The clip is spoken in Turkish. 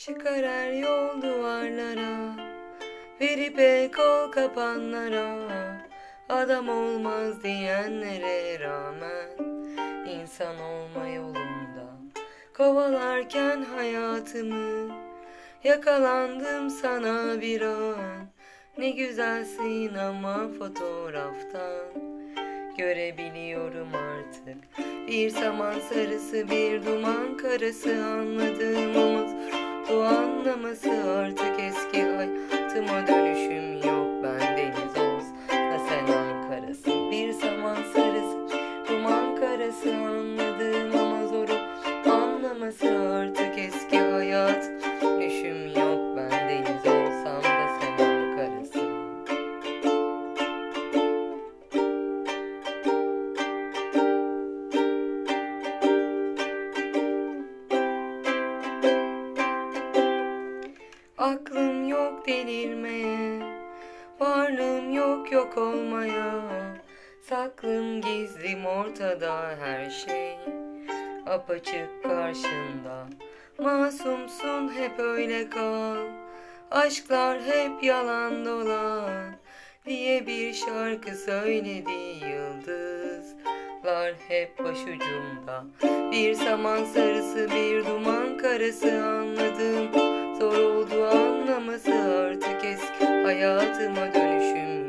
Çıkar her yol duvarlara Verip el kol kapanlara Adam olmaz diyenlere rağmen insan olma yolunda. Kovalarken hayatımı Yakalandım sana bir an. Ne güzelsin ama fotoğraftan Görebiliyorum artık. Bir saman sarısı bir duman karası Anladığım umut bu anlaması artık eski hayatıma dönüşüm yok Aklım yok delirmeye Varlığım yok yok olmaya. Saklım gizlim ortada her şey. Apaçık karşında Masumsun hep öyle kal. Aşklar hep yalan dolan Diye bir şarkı söyledi yıldızlar hep başucumda. Bir saman sarısı bir duman karası anladım Zor oldu anlaması artık eski hayatıma dönüşüm